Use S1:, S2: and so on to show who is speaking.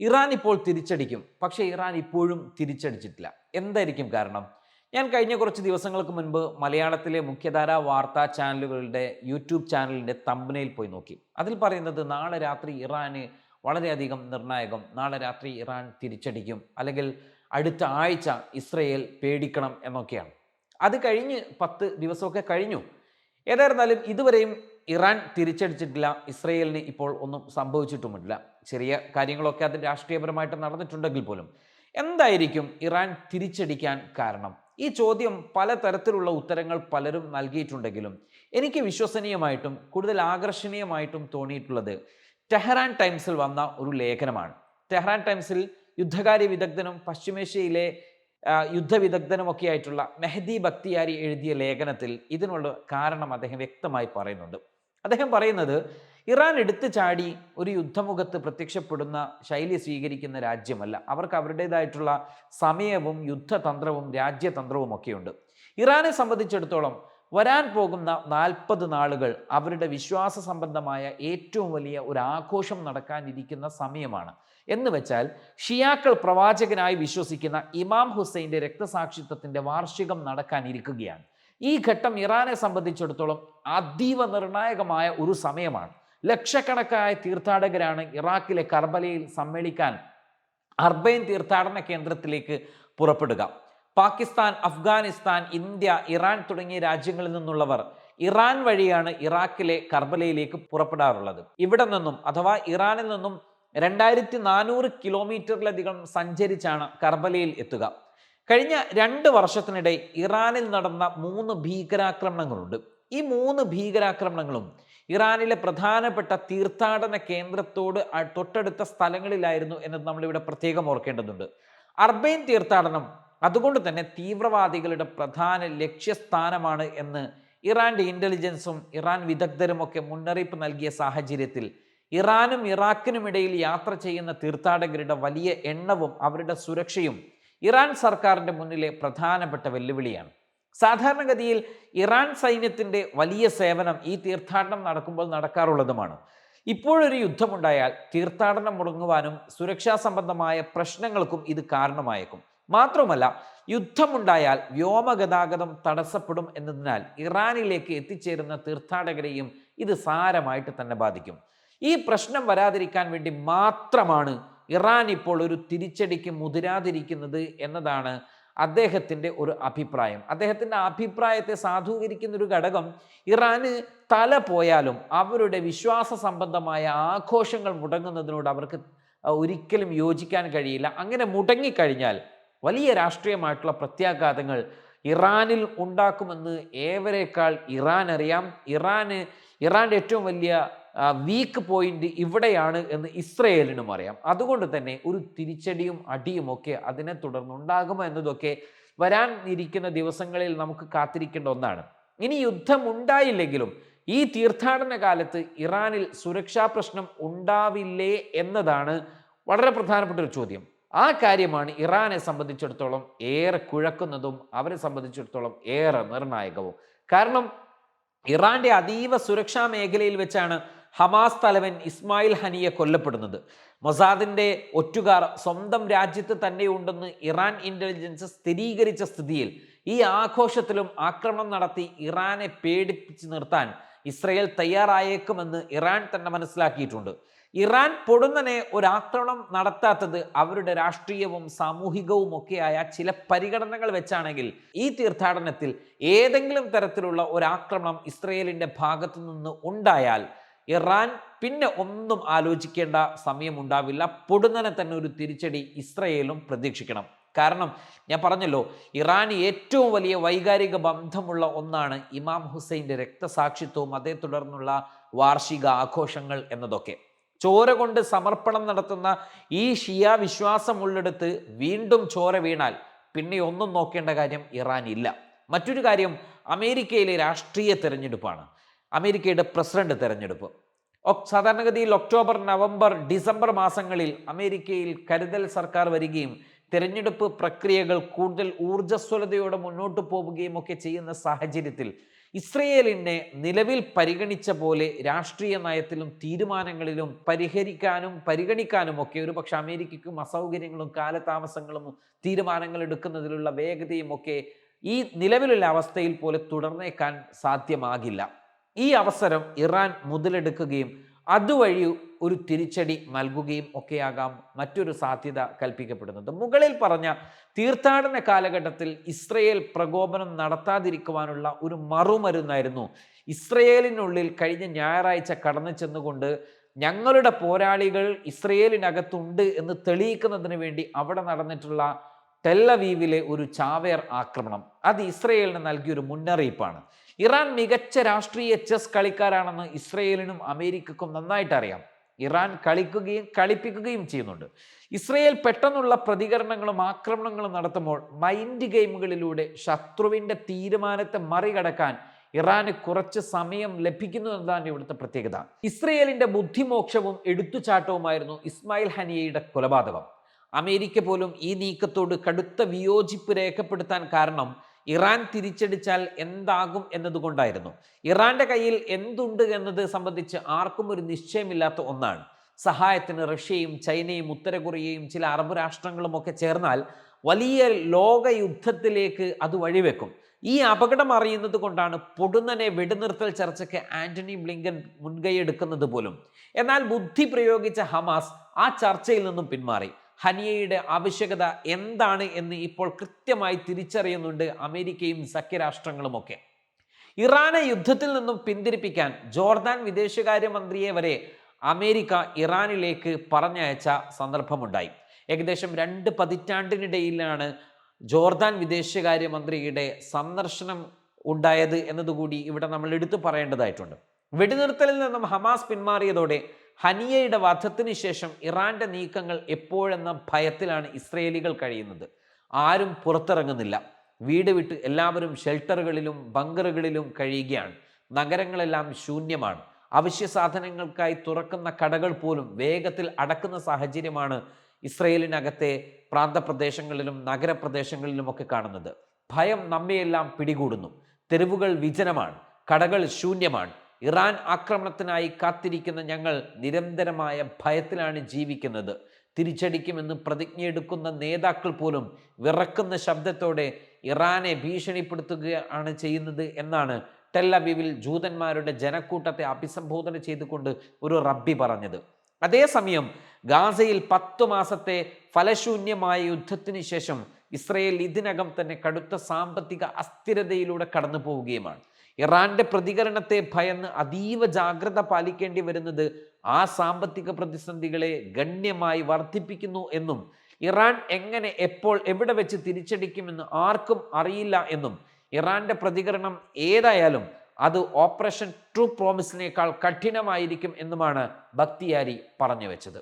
S1: Iran ഇപ്പോൾ തിരിച്ചടിക്കും. പക്ഷേ Iran ഇപ്പോഴും തിരിച്ചടിച്ചിട്ടില്ല. എന്തായിരിക്കും കാരണം? ഞാൻ കഴിഞ്ഞ കുറച്ച് ദിവസങ്ങൾക്ക് മുൻപ് മലയാളത്തിലെ മുഖ്യധാരാ വാർത്താ ചാനലുകളുടെ യൂട്യൂബ് ചാനലിന്റെ തമ്പനയിൽ പോയി നോക്കി. അതിൽ പറയുന്നത് നാളെ രാത്രി ഇറാന് വളരെയധികം നിർണായകം നാളെ രാത്രി ഇറാൻ തിരിച്ചടിക്കും അല്ലെങ്കിൽ അടുത്ത ആഴ്ച ഇസ്രയേൽ പേടിക്കണം എന്നൊക്കെയാണ്. അത് കഴിഞ്ഞ് പത്ത് ദിവസമൊക്കെ കഴിഞ്ഞു. ഏതായിരുന്നാലും ഇതുവരെയും ഇറാൻ തിരിച്ചടിച്ചിട്ടില്ല ഇസ്രയേലിന് ഇപ്പോൾ ഒന്നും സംഭവിച്ചിട്ടുമില്ല. ചെറിയ കാര്യങ്ങളൊക്കെ അത് രാഷ്ട്രീയപരമായിട്ട് നടന്നിട്ടുണ്ടെങ്കിൽ പോലും എന്തായിരിക്കും ഇറാൻ തിരിച്ചടിക്കാൻ കാരണം? ഈ ചോദ്യം പലതരത്തിലുള്ള ഉത്തരങ്ങൾ പലരും നൽകിയിട്ടുണ്ടെങ്കിലും എനിക്ക് വിശ്വസനീയമായിട്ടും കൂടുതൽ ആകർഷണീയമായിട്ടും തോന്നിയിട്ടുള്ളത് ടെഹ്റാൻ ടൈംസിൽ വന്ന ഒരു ലേഖനമാണ്. ടെഹ്റാൻ ടൈംസിൽ യുദ്ധകാര്യ വിദഗ്ധനും പശ്ചിമേഷ്യയിലെ യുദ്ധവിദഗ്ധനുമൊക്കെ ആയിട്ടുള്ള മെഹദി ബക്തിയാരി എഴുതിയ ലേഖനത്തിൽ ഇതിനുള്ള കാരണം അദ്ദേഹം വ്യക്തമായി പറയുന്നുണ്ട്. അദ്ദേഹം പറയുന്നത് ഇറാൻ എടുത്തു ചാടി ഒരു യുദ്ധമുഖത്ത് പ്രത്യക്ഷപ്പെടുന്ന ശൈലി സ്വീകരിക്കുന്ന രാജ്യമല്ല. അവർക്ക് അവരുടേതായിട്ടുള്ള സമയവും യുദ്ധതന്ത്രവും രാജ്യതന്ത്രവും ഒക്കെയുണ്ട്. ഇറാനെ സംബന്ധിച്ചിടത്തോളം വരാൻ പോകുന്ന നാൽപ്പത് നാളുകൾ അവരുടെ വിശ്വാസ സംബന്ധമായ ഏറ്റവും വലിയ ഒരു ആഘോഷം നടക്കാനിരിക്കുന്ന സമയമാണ്. എന്ന് വെച്ചാൽ ഷിയാക്കൾ പ്രവാചകനായി വിശ്വസിക്കുന്ന ഇമാം ഹുസൈന്റെ രക്തസാക്ഷിത്വത്തിന്റെ വാർഷികം നടക്കാനിരിക്കുകയാണ്. ഈ ഘട്ടം ഇറാനെ സംബന്ധിച്ചിടത്തോളം അതീവ നിർണായകമായ ഒരു സമയമാണ്. ലക്ഷക്കണക്കായ തീർത്ഥാടകരാണ് ഇറാഖിലെ കർബലയിൽ സമ്മേളിക്കാൻ അർബൈൻ തീർത്ഥാടന കേന്ദ്രത്തിലേക്ക് പുറപ്പെടുക. പാകിസ്ഥാൻ അഫ്ഗാനിസ്ഥാൻ ഇന്ത്യ ഇറാൻ തുടങ്ങിയ രാജ്യങ്ങളിൽ നിന്നുള്ളവർ ഇറാൻ വഴിയാണ് ഇറാഖിലെ കർബലയിലേക്ക് പുറപ്പെടാറുള്ളത്. ഇവിടെ നിന്നും അഥവാ ഇറാനിൽ നിന്നും രണ്ടായിരത്തി നാനൂറ് കിലോമീറ്ററിലധികം സഞ്ചരിച്ചാണ് കർബലയിൽ എത്തുക. കഴിഞ്ഞ രണ്ട് വർഷത്തിനിടെ ഇറാനിൽ നടന്ന മൂന്ന് ഭീകരാക്രമണങ്ങളുണ്ട്. ഈ മൂന്ന് ഭീകരാക്രമണങ്ങളും ഇറാനിലെ പ്രധാനപ്പെട്ട തീർത്ഥാടന കേന്ദ്രത്തോട് തൊട്ടടുത്ത സ്ഥലങ്ങളിലായിരുന്നു എന്നത് നമ്മളിവിടെ പ്രത്യേകം ഓർക്കേണ്ടതുണ്ട്. അർബൈൻ തീർത്ഥാടനം അതുകൊണ്ട് തന്നെ തീവ്രവാദികളുടെ പ്രധാന ലക്ഷ്യസ്ഥാനമാണ് എന്ന് ഇറാന്റെ ഇന്റലിജൻസും ഇറാൻ വിദഗ്ധരും ഒക്കെ മുന്നറിയിപ്പ് നൽകിയ സാഹചര്യത്തിൽ ഇറാനും ഇറാഖിനും ഇടയിൽ യാത്ര ചെയ്യുന്ന തീർത്ഥാടകരുടെ വലിയ എണ്ണവും അവരുടെ സുരക്ഷയും ഇറാൻ സർക്കാരിന്റെ മുന്നിലെ പ്രധാനപ്പെട്ട വെല്ലുവിളിയാണ്. സാധാരണഗതിയിൽ ഇറാൻ സൈന്യത്തിന്റെ വലിയ സേവനം ഈ തീർത്ഥാടനം നടക്കുമ്പോൾ നടക്കാറുള്ളതുമാണ്. ഇപ്പോഴൊരു യുദ്ധമുണ്ടായാൽ തീർത്ഥാടനം മുടങ്ങുവാനും സുരക്ഷാ സംബന്ധമായ പ്രശ്നങ്ങൾക്കും ഇത് കാരണമായേക്കും. മാത്രമല്ല യുദ്ധമുണ്ടായാൽ വ്യോമഗതാഗതം തടസ്സപ്പെടും എന്നതിനാൽ ഇറാനിലേക്ക് എത്തിച്ചേരുന്ന തീർത്ഥാടകരെയും ഇത് സാരമായിട്ട് തന്നെ ബാധിക്കും. ഈ പ്രശ്നം വരാതിരിക്കാൻ വേണ്ടി മാത്രമാണ് ഇറാൻ ഇപ്പോൾ ഒരു തിരിച്ചടിക്ക് മുതിരാതിരിക്കുന്നത് എന്നതാണ് അദ്ദേഹത്തിന്റെ ഒരു അഭിപ്രായം. അദ്ദേഹത്തിന്റെ അഭിപ്രായത്തെ സാധൂകരിക്കുന്ന ഒരു ഘടകം ഇറാന് തല പോയാലും അവരുടെ വിശ്വാസ സംബന്ധമായ ആഘോഷങ്ങൾ മുടങ്ങുന്നതിനോട് അവർക്ക് ഒരിക്കലും യോജിക്കാൻ കഴിയില്ല. അങ്ങനെ മുടങ്ങിക്കഴിഞ്ഞാൽ വലിയ രാഷ്ട്രീയമായിട്ടുള്ള പ്രത്യാഘാതങ്ങൾ ഇറാനിൽ ഉണ്ടാക്കുമെന്ന് ഏവരേക്കാൾ ഇറാൻ അറിയാം ഇറാന് ഇറാന്റെ ഏറ്റവും വലിയ വീക്ക് പോയിന്റ് ഇവിടെയാണ് എന്ന് ഇസ്രയേലിനും അറിയാം. അതുകൊണ്ട് തന്നെ ഒരു തിരിച്ചടിയും അടിയും ഒക്കെ അതിനെ തുടർന്നുണ്ടാകുമോ എന്നതൊക്കെ വരാൻ ഇരിക്കുന്ന ദിവസങ്ങളിൽ നമുക്ക് കാത്തിരിക്കേണ്ട ഒന്നാണ്. ഇനി യുദ്ധം ഉണ്ടായില്ലെങ്കിലും ഈ തീർത്ഥാടന കാലത്ത് ഇറാനിൽ സുരക്ഷാ പ്രശ്നം ഉണ്ടാവില്ലേ എന്നതാണ് വളരെ പ്രധാനപ്പെട്ട ഒരു ചോദ്യം. ആ കാര്യമാണ് ഇറാനെ സംബന്ധിച്ചിടത്തോളം ഏറെ കുഴക്കുന്നതും അവരെ സംബന്ധിച്ചിടത്തോളം ഏറെ നിർണായകവും. കാരണം ഇറാന്റെ അതീവ സുരക്ഷാ മേഖലയിൽ വെച്ചാണ് ഹമാസ് തലവൻ ഇസ്മായിൽ ഹനിയെ കൊല്ലപ്പെടുന്നത്. മൊസാദിന്റെ ഒറ്റുകാർ സ്വന്തം രാജ്യത്ത് തന്നെയുണ്ടെന്ന് ഇറാൻ ഇന്റലിജൻസ് സ്ഥിരീകരിച്ച സ്ഥിതിയിൽ ഈ ആഘോഷത്തിലും ആക്രമണം നടത്തി ഇറാനെ പേടിപ്പിച്ച് നിർത്താൻ ഇസ്രയേൽ തയ്യാറായേക്കുമെന്ന് ഇറാൻ തന്നെ മനസ്സിലാക്കിയിട്ടുണ്ട്. ഇറാൻ പൊടുന്നനെ ഒരു ആക്രമണം നടത്താത്തത് അവരുടെ രാഷ്ട്രീയവും സാമൂഹികവും ഒക്കെയായ ചില പരിഗണനകൾ വെച്ചാണെങ്കിൽ ഈ തീർത്ഥാടനത്തിൽ ഏതെങ്കിലും തരത്തിലുള്ള ഒരു ആക്രമണം ഇസ്രയേലിന്റെ ഭാഗത്തു നിന്ന് ഉണ്ടായാൽ ഇറാൻ പിന്നെ ഒന്നും ആലോചിക്കേണ്ട സമയമുണ്ടാവില്ല. പൊടുന്നനെ തന്നെ ഒരു തിരിച്ചടി ഇസ്രയേലും പ്രതീക്ഷിക്കണം. കാരണം ഞാൻ പറഞ്ഞല്ലോ ഇറാൻ ഏറ്റവും വലിയ വൈകാരിക ബന്ധമുള്ള ഒന്നാണ് ഇമാം ഹുസൈന്റെ രക്തസാക്ഷിത്വവും അതേ തുടർന്നുള്ള വാർഷിക ആഘോഷങ്ങൾ എന്നതൊക്കെ. ചോര കൊണ്ട് സമർപ്പണം നടത്തുന്ന ഈ ഷിയ വിശ്വാസമുള്ളിടത്ത് വീണ്ടും ചോര വീണാൽ പിന്നെ ഒന്നും നോക്കേണ്ട കാര്യം ഇറാൻ ഇല്ല മറ്റൊരു കാര്യം അമേരിക്കയിലെ രാഷ്ട്രീയ തെരഞ്ഞെടുപ്പാണ്. അമേരിക്കയുടെ പ്രസിഡന്റ് തെരഞ്ഞെടുപ്പ്. സാധാരണഗതിയിൽ ഒക്ടോബർ നവംബർ ഡിസംബർ മാസങ്ങളിൽ അമേരിക്കയിൽ കരുതൽ സർക്കാർ വരികയും തിരഞ്ഞെടുപ്പ് പ്രക്രിയകൾ കൂടുതൽ ഊർജസ്വലതയോടെ മുന്നോട്ട് പോവുകയും ഒക്കെ ചെയ്യുന്ന സാഹചര്യത്തിൽ ഇസ്രയേലിനെ നിലവിൽ പരിഗണിച്ച പോലെ രാഷ്ട്രീയ നയത്തിലും തീരുമാനങ്ങളിലും പരിഹരിക്കാനും പരിഗണിക്കാനും ഒക്കെ ഒരു പക്ഷെ അമേരിക്കയ്ക്കും അസൗകര്യങ്ങളും കാലതാമസങ്ങളും തീരുമാനങ്ങൾ എടുക്കുന്നതിലുള്ള വേഗതയും ഒക്കെ ഈ നിലവിലുള്ള അവസ്ഥയിൽ പോലെ തുടർന്നേക്കാൻ സാധ്യമാകില്ല. ഈ അവസരം ഇറാൻ മുതലെടുക്കുകയും അതുവഴി ഒരു തിരിച്ചടി നൽകുകയും ഒക്കെയാകാം മറ്റൊരു സാധ്യത കൽപ്പിക്കപ്പെടുന്നത്. മുകളിൽ പറഞ്ഞ തീർത്ഥാടന കാലഘട്ടത്തിൽ ഇസ്രയേൽ പ്രകോപനം നടത്താതിരിക്കുവാനുള്ള ഒരു മറുമരുന്നായിരുന്നു. ഇസ്രയേലിനുള്ളിൽ കഴിഞ്ഞ ഞായറാഴ്ച കടന്നു ചെന്നുകൊണ്ട് ഞങ്ങളുടെ പോരാളികൾ ഇസ്രയേലിനകത്തുണ്ട് എന്ന് തെളിയിക്കുന്നതിന് വേണ്ടി അവിടെ നടന്നിട്ടുള്ള ടെല്ലവീവിലെ ഒരു ചാവേർ ആക്രമണം. അത് ഇസ്രയേലിന് നൽകിയൊരു മുന്നറിയിപ്പാണ്. ഇറാൻ മികച്ച രാഷ്ട്രീയ ചെസ് കളിക്കാരാണെന്ന് ഇസ്രയേലിനും അമേരിക്കക്കും നന്നായിട്ട് അറിയാം. ഇറാൻ കളിക്കുകയും കളിപ്പിക്കുകയും ചെയ്യുന്നുണ്ട്. ഇസ്രയേൽ പെട്ടെന്നുള്ള പ്രതികരണങ്ങളും ആക്രമണങ്ങളും നടത്തുമ്പോൾ മൈൻഡ് ഗെയിമുകളിലൂടെ ശത്രുവിന്റെ തീരുമാനത്തെ മറികടക്കാൻ ഇറാന് കുറച്ച് സമയം ലഭിക്കുന്നു എന്നതാണ് ഇവിടുത്തെ പ്രത്യേകത. ഇസ്രയേലിന്റെ ബുദ്ധിമോക്ഷവും എടുത്തുചാട്ടവുമായിരുന്നു ഇസ്മായിൽ ഹനിയയുടെ കൊലപാതകം. അമേരിക്ക പോലും ഈ നീക്കത്തോട് കടുത്ത വിയോജിപ്പ് രേഖപ്പെടുത്താൻ കാരണം ഇറാൻ തിരിച്ചടിച്ചാൽ എന്താകും എന്നതുകൊണ്ടായിരുന്നു. ഇറാന്റെ കയ്യിൽ എന്തുണ്ട് എന്നത് സംബന്ധിച്ച് ആർക്കും ഒരു നിശ്ചയമില്ലാത്ത ഒന്നാണ്. സഹായത്തിന് റഷ്യയും ചൈനയും ഉത്തര കൊറിയയും ചില അറബ് രാഷ്ട്രങ്ങളും ഒക്കെ ചേർന്നാൽ വലിയ ലോക യുദ്ധത്തിലേക്ക് അത് വഴിവെക്കും. ഈ അപകടം അറിയുന്നത് കൊണ്ടാണ് പൊടുന്നനെ വെടിനിർത്തൽ ചർച്ചയ്ക്ക് ആന്റണി ബ്ലിങ്കൻ മുൻകൈ പോലും. എന്നാൽ ബുദ്ധി പ്രയോഗിച്ച ഹമാസ് ആ ചർച്ചയിൽ നിന്നും പിന്മാറി. ഹനിയയുടെ ആവശ്യകത എന്താണ് എന്ന് ഇപ്പോൾ കൃത്യമായി തിരിച്ചറിയുന്നുണ്ട് അമേരിക്കയും സഖ്യരാഷ്ട്രങ്ങളുമൊക്കെ. ഇറാനെ യുദ്ധത്തിൽ നിന്നും പിന്തിരിപ്പിക്കാൻ ജോർദാൻ വിദേശകാര്യമന്ത്രിയെ വരെ അമേരിക്ക ഇറാനിലേക്ക് പറഞ്ഞയച്ച സന്ദർഭമുണ്ടായി. ഏകദേശം രണ്ട് പതിറ്റാണ്ടിനിടയിലാണ് ജോർദാൻ വിദേശകാര്യമന്ത്രിയുടെ സന്ദർശനം ഉണ്ടായത് എന്നതുകൂടി ഇവിടെ നമ്മൾ എടുത്തു പറയേണ്ടതായിട്ടുണ്ട്. വെടിനിർത്തലിൽ നിന്നും ഹമാസ് പിന്മാറിയതോടെ ഹനിയയുടെ വധത്തിന് ശേഷം ഇറാന്റെ നീക്കങ്ങൾ എപ്പോഴെന്ന ഭയത്തിലാണ് ഇസ്രയേലികൾ കഴിയുന്നത്. ആരും പുറത്തിറങ്ങുന്നില്ല. വീട് വിട്ട് എല്ലാവരും ഷെൽട്ടറുകളിലും ബങ്കറുകളിലും കഴിയുകയാണ്. നഗരങ്ങളെല്ലാം ശൂന്യമാണ്. അവശ്യ സാധനങ്ങൾക്കായി തുറക്കുന്ന കടകൾ പോലും വേഗത്തിൽ അടക്കുന്ന സാഹചര്യമാണ് ഇസ്രയേലിനകത്തെ പ്രാന്തപ്രദേശങ്ങളിലും നഗരപ്രദേശങ്ങളിലുമൊക്കെ കാണുന്നത്. ഭയം നമ്മയെല്ലാം പിടികൂടുന്നു. തെരുവുകൾ വിജനമാണ്. കടകൾ ശൂന്യമാണ്. ഇറാൻ ആക്രമണത്തിനായി കാത്തിരിക്കുന്ന ഞങ്ങൾ നിരന്തരമായ ഭയത്തിലാണ് ജീവിക്കുന്നത്. തിരിച്ചടിക്കുമെന്ന് പ്രതിജ്ഞയെടുക്കുന്ന നേതാക്കൾ പോലും വിറക്കുന്ന ശബ്ദത്തോടെ ഇറാനെ ഭീഷണിപ്പെടുത്തുകയാണ് ചെയ്യുന്നത് എന്നാണ് ടെല്ലവിവിൽ ജൂതന്മാരുടെ ജനക്കൂട്ടത്തെ അഭിസംബോധന ചെയ്തുകൊണ്ട് ഒരു റബ്ബി പറഞ്ഞത്. അതേസമയം ഗാസയിൽ പത്തു മാസത്തെ ഫലശൂന്യമായ യുദ്ധത്തിന് ശേഷം ഇസ്രയേൽ ഇതിനകം തന്നെ കടുത്ത സാമ്പത്തിക അസ്ഥിരതയിലൂടെ കടന്നു പോവുകയുമാണ് ഇറാന്റെ പ്രതികരണത്തെ ഭയന്ന് അതീവ ജാഗ്രത പാലിക്കേണ്ടി വരുന്നത് ആ സാമ്പത്തിക പ്രതിസന്ധികളെ ഗണ്യമായി വർദ്ധിപ്പിക്കുന്നു എന്നും ഇറാൻ എങ്ങനെ എപ്പോൾ എവിടെ വെച്ച് തിരിച്ചടിക്കുമെന്ന് ആർക്കും അറിയില്ല എന്നും ഇറാന്റെ പ്രതികരണം ഏതായാലും അത് ഓപ്പറേഷൻ ട്രൂ പ്രോമിസിനേക്കാൾ കഠിനമായിരിക്കും എന്നുമാണ് ഭക്തിയാരി പറഞ്ഞു വെച്ചത്.